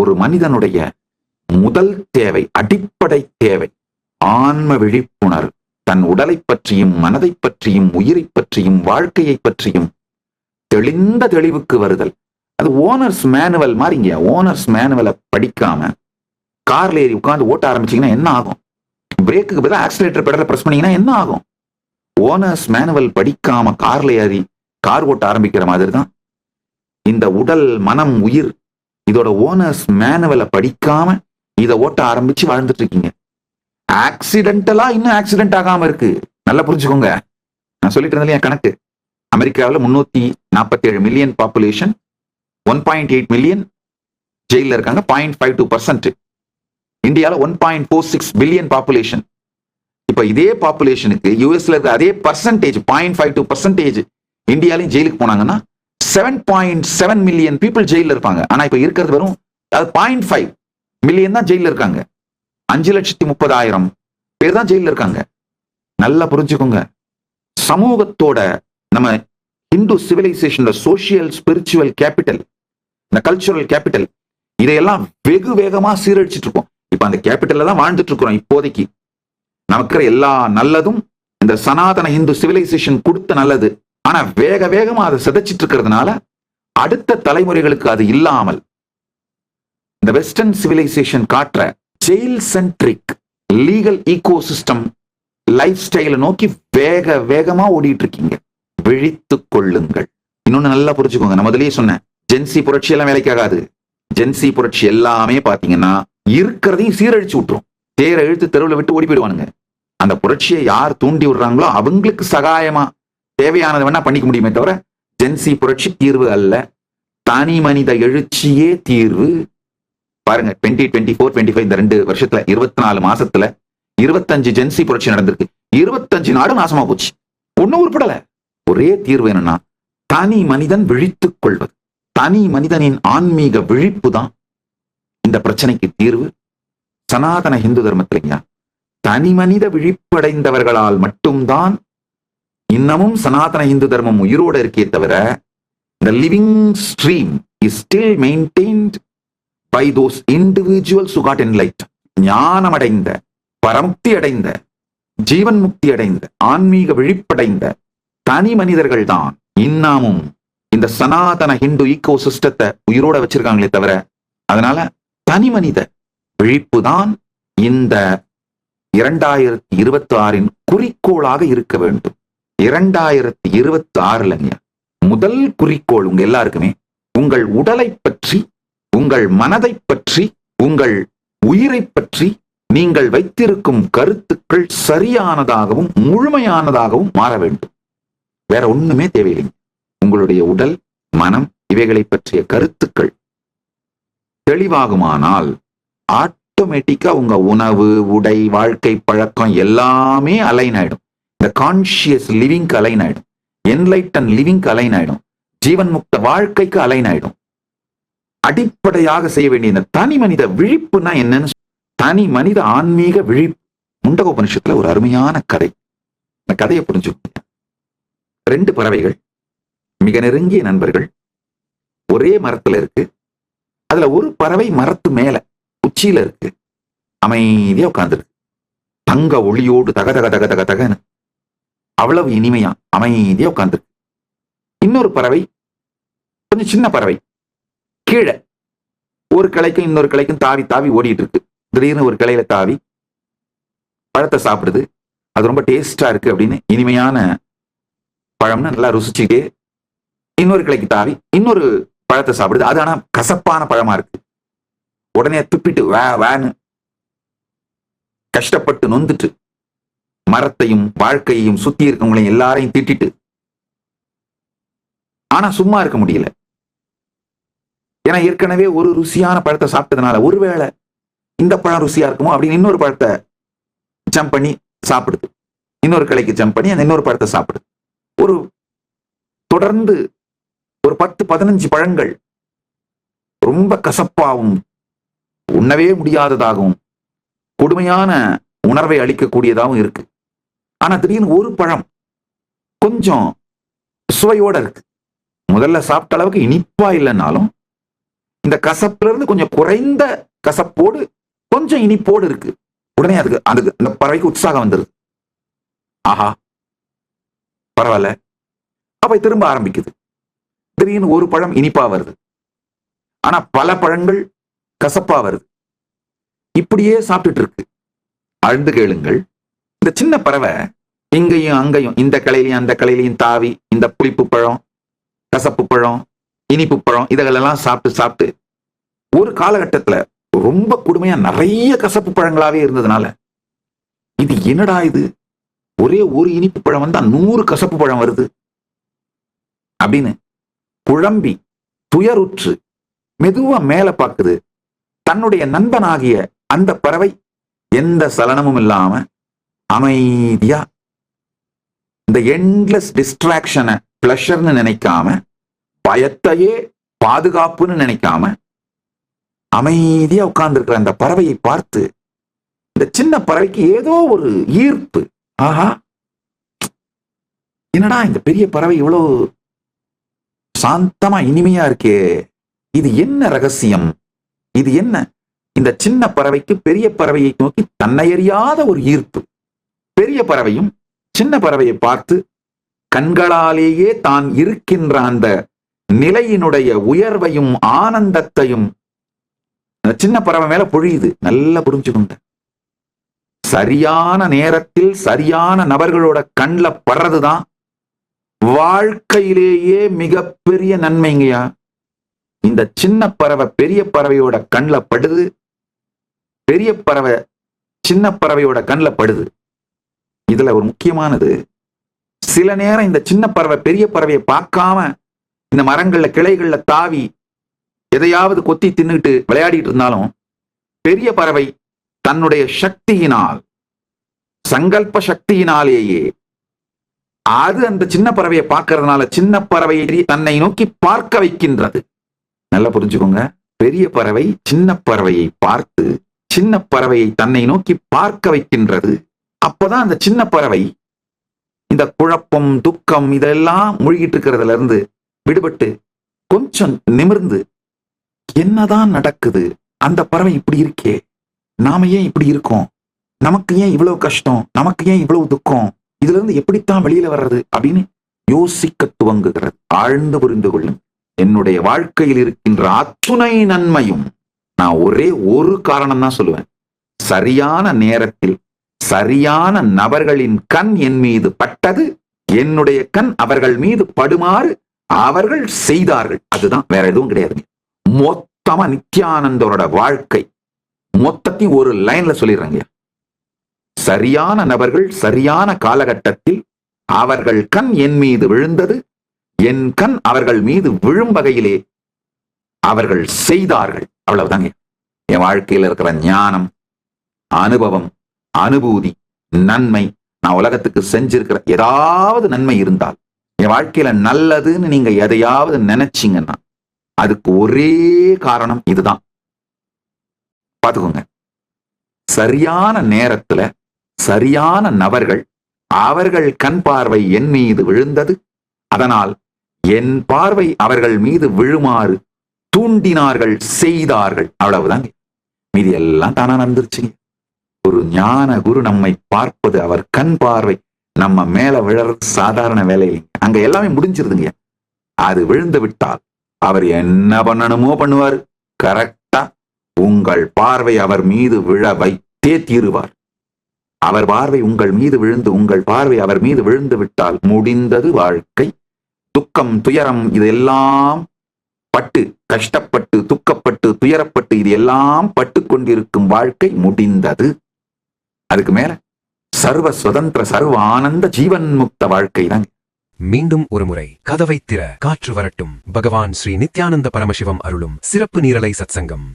ஒரு மனிதனுடைய முதல் தேவை அடிப்படை தேவை ஆன்ம விழிப்புணர்வு. தன் உடலை பற்றியும் மனதை பற்றியும் உயிரை பற்றியும் வாழ்க்கையை பற்றியும் தெளிந்த தெளிவுக்கு வருதல். அது ஓனர்ஸ் மேனுவல் மாதிரிங்க ஓனர்ஸ் மேனுவலை படிக்காம கார்ல ஏறி உட்காந்து ஓட்ட ஆரம்பிச்சீங்கன்னா என்ன ஆகும்? பிரேக்குக்கு பதிலாக ஆக்சிலேட்டர் பெடலை பிரஸ் பண்ணீங்கன்னா என்ன ஆகும்? ஓனர்ஸ் மேனுவல் படிக்காம கார்ல ஏறி கார் ஓட்ட ஆரம்பிக்கிற மாதிரி தான் இந்த உடல் மனம் உயிர் இதோட ஓனர்ஸ் மேனுவலை படிக்காம இதை ஓட்ட ஆரம்பிச்சு வாழ்ந்துட்டு இருக்கீங்க. ஆக்சிடென்டலா இன்னும் ஆக்சிடென்ட் ஆகாம இருக்கு. நல்லா புரிஞ்சுக்கோங்க. நான் சொல்லிட்டு என் கணக்கு? அமெரிக்காவில் முன்னூத்தி நாற்பத்தி ஏழு million population one point eight million ஜெயிலில் இருக்காங்க பாயிண்ட் ஃபைவ் டூ பர்சன்ட் இந்தியாவில் one point four six billion population இப்போ இதே பாப்புலேஷனுக்கு யூஎஸ்ல இருக்க அதே percentage point five two percentage இந்தியாலையும் ஜெயிலுக்கு போனாங்கன்னா seven point seven million people ஜெயிலில் இருப்பாங்க. ஆனால் இப்போ இருக்கிறது வெறும் அது பாயிண்ட் ஃபைவ் மில்லியன் தான் ஜெயிலில் இருக்காங்க. அஞ்சு லட்சத்தி முப்பதாயிரம் பேர் தான் ஜெயிலில் இருக்காங்க. நல்லா புரிஞ்சுக்கோங்க. சமூகத்தோட நம்ம இந்து சிவிலைசேஷனோட சோசியல் ஸ்பிரிச்சுவல் கேபிட்டல் இந்த கல்ச்சுரல் கேபிட்டல் இதையெல்லாம் வெகு வேகமா சீரழிச்சிட்டு இருக்கோம் இப்ப அந்த கேபிட்டல்ல தான் வாழ்ந்துட்டு இருக்கிறோம் இப்போதைக்கு. நமக்கு எல்லா நல்லதும் இந்த சனாதன இந்து சிவிலைசேஷன் கொடுத்த நல்லது. ஆனா வேக வேகமா அதை சிதைச்சிட்டு இருக்கிறதுனால அடுத்த தலைமுறைகளுக்கு அது இல்லாமல் இந்த வெஸ்டர்ன் சிவிலைசேஷன் காட்டுற jail centric legal ecosystem life ஸ்டைலை நோக்கி வேக வேகமா ஓடிட்டு இருக்கீங்க விழித்து கொள்ளுங்கள். இன்னொன்னு நல்லா புரிஞ்சுக்கோங்க. நான் முதல்லயே சொன்னேன். ஜென்சி புரட்சி எல்லாம் வேலைக்காகாது ஜென்சி புரட்சி எல்லாமே பாத்தீங்கன்னா இருக்கிறதையும் சீரழிச்சு விட்டுரும். தேரை இழுத்து தெருவில் விட்டு ஓடி போயிடுவானுங்க. அந்த புரட்சியை யார் தூண்டி விடுறாங்களோ அவங்களுக்கு சகாயமா தேவையானது வேணா பண்ணிக்க முடியுமே தவிர ஜென்சி புரட்சி தீர்வு அல்ல. தனி மனித எழுச்சியே தீர்வு. பாருங்க twenty twenty four twenty five இந்த ரெண்டு வருஷத்துல இருபத்தி நாலு மாசத்துல இருபத்தஞ்சு ஜென்சி புரட்சி நடந்திருக்கு. இருபத்தஞ்சு நாடு நாசமா போச்சு. ஒன்னும் உருப்படல. ஒரே தீர்வு என்னன்னா தனி மனிதன் விழித்துக் கொள்வது. தனி மனிதனின் ஆன்மீக விழிப்பு தான் இந்த பிரச்சனைக்கு தீர்வு. சனாதன இந்து தர்மத்திலைங்க தனி மனித விழிப்படைந்தவர்களால் மட்டும்தான் இன்னமும் சனாதன இந்து தர்மம் உயிரோட இருக்கே தவிர the living stream is still maintained by those individuals who got enlightened. ஞானமடைந்த பரமுக்தி அடைந்த ஜீவன் முக்தி அடைந்த ஆன்மீக விழிப்படைந்த தனி மனிதர்கள் தான் இன்னமும் இந்த சனாதன ஹிந்து ஈகோ சிஸ்டத்தை உயிரோட வச்சிருக்காங்களே தவிர அதனால தனி மனித விழிப்பு தான் இந்த இரண்டாயிரத்தி இருபத்தி ஆறின் குறிக்கோளாக இருக்க வேண்டும். இரண்டாயிரத்தி இருபத்தி ஆறுலங்க முதல் குறிக்கோள் உங்க எல்லாருக்குமே உங்கள் உடலை பற்றி உங்கள் மனதை பற்றி உங்கள் உயிரை பற்றி நீங்கள் வைத்திருக்கும் கருத்துக்கள் சரியானதாகவும் முழுமையானதாகவும் மாற வேண்டும். வேற ஒண்ணுமே தேவையில்லைங்க உங்களுடைய உடல் மனம் இவைகளை பற்றிய கருத்துக்கள் தெளிவாகுமானால் ஆட்டோமேட்டிக்கா உங்க உணவு உடை வாழ்க்கை பழக்கம் எல்லாமே அலைன் ஆயிடும். இந்த கான்சியஸ் லிவிங்க்கு அலைன் ஆயிடும் என்லைட்டன் லிவிங்க்கு அலைன் ஆயிடும் ஜீவன் முக்த வாழ்க்கைக்கு அலைன் ஆயிடும் அடிப்படையாக செய்ய வேண்டிய இந்த தனி மனித விழிப்புனா என்னன்னு தனி மனித ஆன்மீக விழிப்பு. முண்டகோபனிஷத்துல ஒரு அருமையான கதை. இந்த கதையை புரிஞ்சுக்கோங்க ரெண்டு பறவைகள் மிக நெருங்கிய நண்பர்கள் ஒரே மரத்துல இருக்கு. அதுல ஒரு பறவை மரத்து மேல உச்சியில இருக்கு. அமைதியா உட்கார்ந்துருக்கு. தங்க ஒளியோடு தக தக தக தக தகன்னு அவ்வளவு இனிமையா அமைதியா உட்கார்ந்துருக்கு. இன்னொரு பறவை கொஞ்சம் சின்ன பறவை கீழே. ஒரு கிளைக்கும் இன்னொரு கிளைக்கும் தாவி தாவி ஓடிட்டு இருக்கு திடீர்னு ஒரு கிளையில தாவி பழத்தை சாப்பிடுது. அது ரொம்ப டேஸ்டா இருக்கு அப்படின்னு இனிமையான பழம்னு நல்லா ருசிச்சுட்டே இன்னொரு கிளைக்கு தாவி இன்னொரு பழத்தை சாப்பிடுது. அது ஆனா கசப்பான பழமா இருக்கு. உடனே துப்பிட்டு வே வேன்னு. கஷ்டப்பட்டு நொந்துட்டு மரத்தையும் வாழ்க்கையையும் சுத்தி இருக்கவங்களையும் எல்லாரையும் திட்டிட்டு ஆனா சும்மா இருக்க முடியல. ஏன்னா ஏற்கனவே ஒரு ருசியான பழத்தை சாப்பிட்டதுனால ஒருவேளை இந்த பழம் ருசியா இருக்குமோ அப்படின்னு இன்னொரு பழத்தை ஜம்ப் பண்ணி சாப்பிடுது. இன்னொரு கிளைக்கு ஜம்ப் பண்ணி அந்த இன்னொரு பழத்தை சாப்பிடுது. ஒரு தொடர்ந்து ஒரு பத்து பதினஞ்சு பழங்கள் ரொம்ப கசப்பாகவும் உண்ணவே முடியாததாகவும் கொடுமையான உணர்வை அளிக்கக்கூடியதாகவும் இருக்கு. ஆனா திடீர்னு ஒரு பழம் கொஞ்சம் சுவையோட இருக்கு. முதல்ல சாப்பிட்ட அளவுக்கு இனிப்பா இல்லைன்னாலும் இந்த கசப்புல இருந்து கொஞ்சம் குறைந்த கசப்போடு கொஞ்சம் இனிப்போடு இருக்கு. உடனே அதுக்கு அதுக்கு இந்த பறவைக்கு உற்சாகம் வந்துருது. ஆஹா பரவாயில்ல. அப்ப திரும்ப ஆரம்பிக்குது. திடீர்னு ஒரு பழம் இனிப்பா வருது. ஆனா பல பழங்கள் கசப்பா வருது. இப்படியே சாப்பிட்டுட்டு இருக்கு. அழுந்து கேளுங்கள். இந்த சின்ன பறவை இங்கேயும் அங்கேயும் இந்த கிளையிலையும் அந்த கிளையிலையும் தாவி இந்த புளிப்பு பழம் கசப்பு பழம் இனிப்பு பழம் இதெல்லாம் சாப்பிட்டு சாப்பிட்டு ஒரு காலகட்டத்துல ரொம்ப கொடுமையா நிறைய கசப்பு பழங்களாவே இருந்ததுனால இது என்னடா இது? ஒரே ஒரு இனிப்பு பழம் வந்தா நூறு கசப்பு பழம் வருது. அப்படின்னு குழம்பி துயருற்று மெதுவா மேல பாக்குது தன்னுடைய நண்பனாகிய அந்த பறவை எந்த சலனமும் இல்லாம அமைதியா இந்த எண்ட்லெஸ் டிஸ்ட்ராக்ஷனை பிளஷர்னு நினைக்காம பயத்தையே பாதுகாப்புன்னு நினைக்காம அமைதியா உட்கார்ந்துருக்கிற அந்த பறவையை பார்த்து இந்த சின்ன பறவைக்கு ஏதோ ஒரு ஈர்ப்பு. ஆஹா! என்னடா இந்த பெரிய பறவை இவ்வளவு சாந்தமா இனிமையா இருக்கே? இது என்ன ரகசியம்? இது என்ன? இந்த சின்ன பறவைக்கு பெரிய பறவையை நோக்கி தன்னையறியாத ஒரு ஈர்ப்பு. பெரிய பறவையும் சின்ன பறவையை பார்த்து கண்களாலேயே தான் இருக்கின்ற அந்த நிலையினுடைய உயர்வையும் ஆனந்தத்தையும் அந்த சின்ன பறவை மேல பொழியுது. நல்லா புரிஞ்சுக்கோங்க. சரியான நேரத்தில் சரியான நபர்களோட கண்ல படுறதுதான் வாழ்க்கையிலேயே மிகப்பெரிய நன்மைங்கய்யா. இந்த சின்ன பறவை பெரிய பறவையோட கண்ல படுது. பெரிய பறவை சின்ன பறவையோட கண்ல படுது. இதுல ஒரு முக்கியமானது சில நேரம் இந்த சின்ன பறவை பெரிய பறவையை பார்க்காம இந்த மரங்கள்ல கிளைகள்ல தாவி எதையாவது கொத்தி தின்னுட்டு விளையாடிட்டு இருந்தாலும் பெரிய பறவை தன்னுடைய சக்தியினால் சங்கல்ப சக்தியினாலேயே அது அந்த சின்ன பறவையை பார்க்கறதுனால சின்ன பறவையை தன்னை நோக்கி பார்க்க வைக்கின்றது. நல்லா புரிஞ்சுக்கோங்க. பெரிய பறவை சின்ன பறவையை பார்த்து சின்ன பறவையை தன்னை நோக்கி பார்க்க வைக்கின்றது. அப்பதான் அந்த சின்ன பறவை இந்த குழப்பம் துக்கம் இதெல்லாம் மூழ்கிட்டு இருக்கிறதுல இருந்து விடுபட்டு கொஞ்சம் நிமிர்ந்து என்னதான் நடக்குது? அந்த பறவை இப்படி இருக்கே. நாம ஏன் இப்படி இருக்கோம்? நமக்கு ஏன் இவ்வளவு கஷ்டம்? நமக்கு ஏன் இவ்வளவு துக்கம்? இதுல இருந்து எப்படித்தான் வெளியில வர்றது? அப்படின்னு யோசிக்க துவங்குகிறது. ஆழ்ந்து புரிந்து கொள்ளும் என்னுடைய வாழ்க்கையில் இருக்கின்ற அத்துணை நன்மையும் நான் ஒரே ஒரு காரணம் தான் சொல்லுவேன். சரியான நேரத்தில் சரியான நபர்களின் கண் என் மீது பட்டது என்னுடைய கண் அவர்கள் மீது படுமாறு அவர்கள் செய்தார்கள். அதுதான் வேற எதுவும் கிடையாது. மொத்தமா நித்யானந்தரோட வாழ்க்கை. மொத்தத்தையும் ஒரு லைன்ல சொல்லிடுறாங்க. சரியான நபர்கள் சரியான காலகட்டத்தில் அவர்கள் கண் என் மீது விழுந்தது என் கண் அவர்கள் மீது விழும் வகையிலே அவர்கள் செய்தார்கள். அவ்வளவுதாங்க. என் வாழ்க்கையில் இருக்கிற ஞானம் அனுபவம் அனுபூதி நன்மை நான் உலகத்துக்கு செஞ்சிருக்கிற ஏதாவது நன்மை இருந்தால் என் வாழ்க்கையில நல்லதுன்னு நீங்க எதையாவது நினைச்சீங்கன்னா அதுக்கு ஒரே காரணம் இதுதான். பார்த்துக்கோங்க. சரியான நேரத்துல சரியான நபர்கள் அவர்கள் கண் பார்வை என் மீது விழுந்தது அதனால் என் பார்வை அவர்கள் மீது விழுமாறு தூண்டினார்கள் செய்தார்கள். அவ்வளவுதாங்க. மீதி எல்லாம் தானா நடந்துருச்சுங்க. ஒரு ஞான குரு நம்மை பார்ப்பது அவர் கண் பார்வை நம்ம மேல விழறது சாதாரண வேலை அங்க எல்லாமே முடிஞ்சிருதுங்க. அது விழுந்து விட்டால் அவர் என்ன பண்ணணுமோ பண்ணுவார். கரெக்டா உங்கள் பார்வை அவர் மீது விழ வைத்தே தீருவார். அவர் பார்வை உங்கள் மீது விழுந்து உங்கள் பார்வை அவர் மீது விழுந்து விட்டால் முடிந்தது வாழ்க்கை. துக்கம் துயரம் இதெல்லாம் பட்டு கஷ்டப்பட்டு துக்கப்பட்டு துயரப்பட்டு இது எல்லாம் பட்டு கொண்டிருக்கும் வாழ்க்கை முடிந்தது. அதுக்கு மேல சர்வ சுதந்திர சர்வ ஆனந்த ஜீவன் முக்த வாழ்க்கை தான் மீண்டும் ஒருமுறை கதவை திற காற்று வரட்டும். பகவான் ஸ்ரீ நித்யானந்த பரமசிவம் அருளும் சிறப்பு நீரலை சத்சங்கம்.